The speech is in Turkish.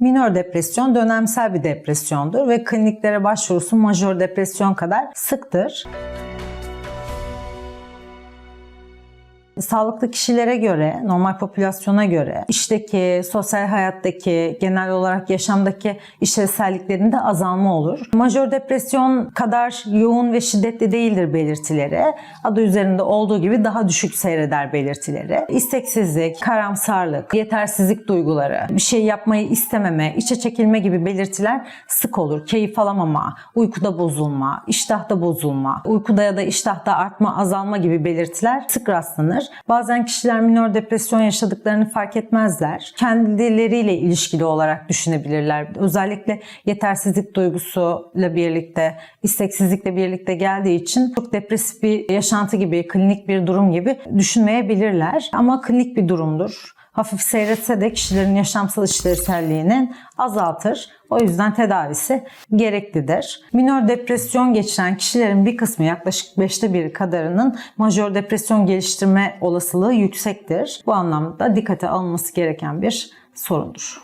Minör depresyon dönemsel bir depresyondur ve kliniklere başvurusu majör depresyon kadar sıktır. Sağlıklı kişilere göre, normal popülasyona göre işteki, sosyal hayattaki, genel olarak yaşamdaki işlevselliklerinde azalma olur. Majör depresyon kadar yoğun ve şiddetli değildir belirtileri. Adı üzerinde olduğu gibi daha düşük seyreder belirtileri. İsteksizlik, karamsarlık, yetersizlik duyguları, bir şey yapmayı istememe, içe çekilme gibi belirtiler sık olur. Keyif alamama, uykuda bozulma, iştahta bozulma, uykuda ya da iştahta artma, azalma gibi belirtiler sık rastlanır. Bazen kişiler minör depresyon yaşadıklarını fark etmezler. Kendileriyle ilişkili olarak düşünebilirler. Özellikle yetersizlik duygusuyla birlikte, isteksizlikle birlikte geldiği için çok depresif bir yaşantı gibi, klinik bir durum gibi düşünmeyebilirler. Ama klinik bir durumdur hafif seyretse de kişilerin yaşamsal işlevselliğini azaltır. O yüzden tedavisi gereklidir. Minör depresyon geçiren kişilerin bir kısmı yaklaşık 5'te 1 kadarının majör depresyon geliştirme olasılığı yüksektir. Bu anlamda dikkate alınması gereken bir sorundur.